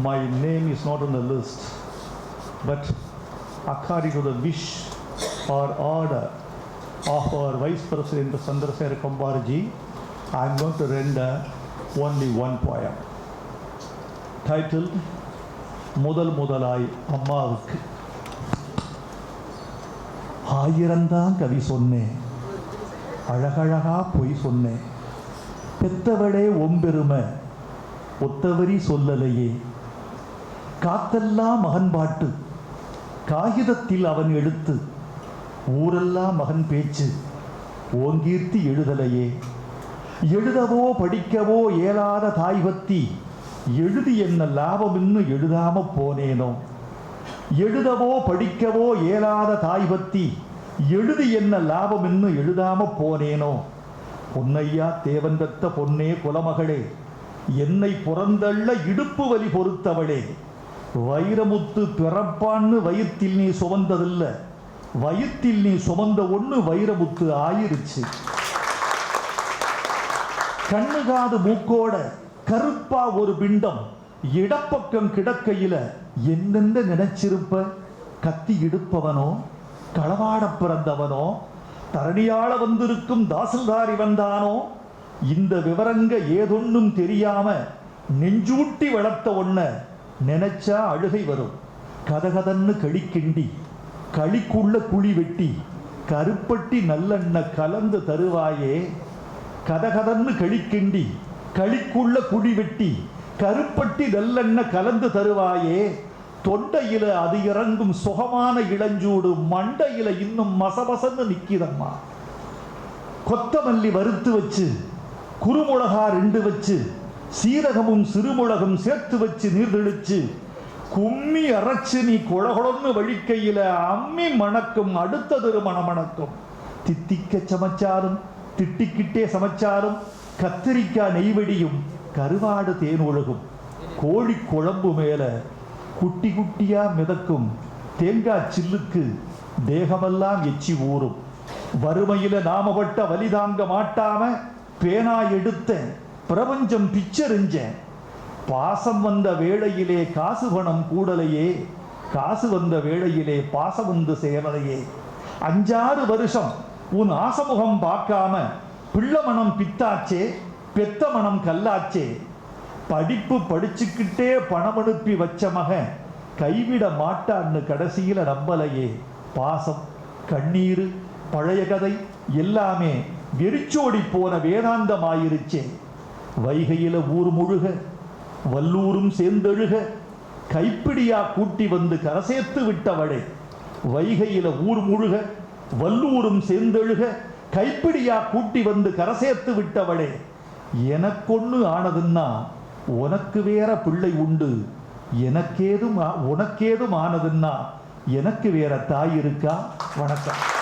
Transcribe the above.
my name is not on the list. But according to the wish or order of our Vice President Chandrasekhar Kambarji, I am going to render only one poem titled முதல் முதலாய் அம்மாவுக்கு ஆயிரந்தான் கவி சொன்னேன் அழகழகா பொய் சொன்னேன் பெத்தவளே ஒம்பெருமை ஒத்தவரி சொல்லலையே காத்தெல்லாம் மகன் பாட்டு காகிதத்தில் அவன் எழுத்து. ஊரெல்லாம் மகன் பேச்சு. ஓங்கீர்த்தி எழுதலையே. எழுதவோ படிக்கவோ இயலாத தாய் பத்தி எழுதி என்ன லாபமின்னு எழுதாம போனேனோ. எழுதவோ படிக்கவோ இயலாத தாய் பத்தி எழுதி என்ன லாபமின்னு எழுதாம போனேனோ. பொன்னையா தேவன் தத்த பொன்னே குலமகளே. என்னை புறந்தள்ள இடுப்பு வலி பொறுத்தவளே. வைரமுத்து பிறப்பான்னு வயிற்றில் நீ சுமந்ததில்லை. வயிற்றில் நீ சுமந்த ஒண்ணு வைரமுத்து ஆயிருச்சு. கண்ணு காது மூக்கோட கருப்பா ஒரு பிண்டம். இடப்பக்கம் கிடக்கையில என்னென்ன நினைச்சிருப்ப? கத்தி இடுப்பவனோ களவாட பிறந்தவனோ தரணியாள வந்திருக்கும் தாசில்தாரி வந்தானோ இந்த விவரங்க ஏதொன்னும் தெரியாம நெஞ்சூட்டி வளர்த்த ஒன்ன நினைச்சா அழுகை வரும். கதகதன்னு களிக்கிண்டி களிக்குள்ள குழி வெட்டி கருப்பட்டி நல்லெண்ணெய் கலந்து தருவாயே. கதகதன்னு களிக்கிண்டி களிக்குள்ள குழி வெட்டி கருப்பட்டி நல்லெண்ணெய் கலந்து தருவாயே. தொண்டையில அது இறங்கும் சுகமான இளஞ்சூடு மண்டையில இன்னும் மசமசன்னு நிக்கிதம்மா. கொத்தமல்லி வறுத்து வச்சு குறுமுளகா ரெண்டு வச்சு சீரகமும் சிறுமுளகும் சேர்த்து வச்சு நீர் தெளிச்சு கும்மி அரைச்சு நீ குழகுழன்னு வழிக்கையில அம்மி மணக்கும் அடுத்த திருமணம் மணக்கும். தித்திக்க சமைச்சாலும் திட்டிக்கிட்டே சமைச்சாலும் கத்திரிக்காய் நெய்வெடியும் கருவாடு தேன் ஒழுகும். கோழி குழம்பு மேல குட்டி குட்டியா மிதக்கும். தேங்காய் சில்லுக்கு தேகமெல்லாம் எச்சி ஊறும். வறுமையில நாமப்பட்ட வலி தாங்க மாட்டாம பேனா எடுத்தேன். பிரபஞ்சம் பிச்சரிஞ்சேன் பாசம் வந்த வேளையிலே காசு பணம் கூடலையே. காசு வந்த வேளையிலே பாசம் வந்து சேரலையே அஞ்சாறு வருஷம் உன் ஆசமுகம் பார்க்காம பிள்ள மனம் பித்தாச்சே பெத்த மனம் கல்லாச்சே. படிப்பு படிச்சுக்கிட்டே பணம் அனுப்பி வச்ச மகன் கைவிட மாட்டான்னு கடைசியில் நம்பலையே. பாசம் கண்ணீர் பழைய கதை எல்லாமே வெறிச்சோடி போன வேதாந்தமாயிருச்சே. வைகையில ஊர் முழுக வல்லூரும் சேர்ந்தழுக கைப்பிடியா கூட்டி வந்து கரசேத்து விட்டவளே வைகையில ஊர் முழுக வல்லூரும் சேர்ந்தழுக கைப்பிடியா கூட்டி வந்து கரசேத்து விட்டவளே எனக்கொன்று ஆனதுன்னா உனக்கு வேற பிள்ளை உண்டு எனக்கேதும் உனக்கேதும் ஆனதுன்னா எனக்கு வேற தாய் இருக்கா? வணக்கம்.